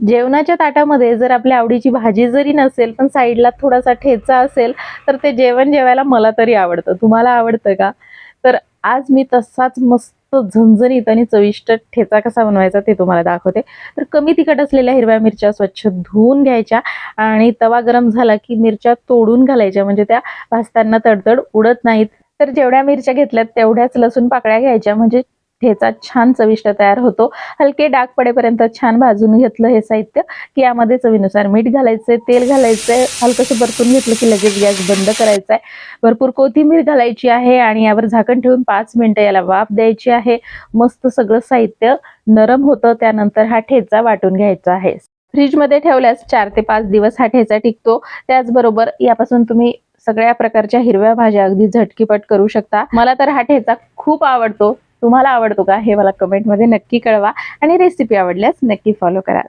जेवणाच्या ताटामध्ये जर आपल्या आवडीची भाजी जरी नसेल पण साईडला थोडासा ठेचा असेल तर ते जेवण जेवायला मला तरी आवडतं. तुम्हाला आवडतं का? तर आज मी तसाच मस्त झणझणीत आणि चविष्ट ठेचा कसा बनवायचा ते तुम्हाला दाखवते. तर कमी तिखट असलेल्या हिरव्या मिरच्या स्वच्छ धुवून घ्यायच्या आणि तवा गरम झाला की मिरच्या तोडून घालायच्या म्हणजे त्या भाजताना तडतड उडत नाहीत. तर जेवढ्या मिरच्या घेतल्यात तेवढ्याच लसूण पाकळ्या घ्यायच्या म्हणजे ठेचा छान चविष्ट तयार होतो. हलके डाग पडेपर्यंत छान भाजून घेतलं हे साहित्य की यामध्ये चवीनुसार मीठ घालायचंय तेल घालायचंय हलकंसं परतून घेतलं की लगेच गॅस बंद करायचा आहे भरपूर कोथिंबीर घालायची आहे आणि यावर झाकण ठेवून पाच मिनिटं याला वाफ द्यायची आहे. मस्त सगळं साहित्य नरम होतं त्यानंतर हा ठेचा वाटून घ्यायचा आहे. फ्रीजमध्ये ठेवल्यास चार ते पाच दिवस हा ठेचा टिकतो. त्याचबरोबर यापासून तुम्ही सगळ्या प्रकारच्या हिरव्या भाज्या अगदी झटकीपट करू शकता. मला तर हा ठेचा खूप आवडतो. तुम्हाला आवडतो का हे मला कमेंटमध्ये नक्की कळवा आणि रेसिपी आवडल्यास नक्की फॉलो करा.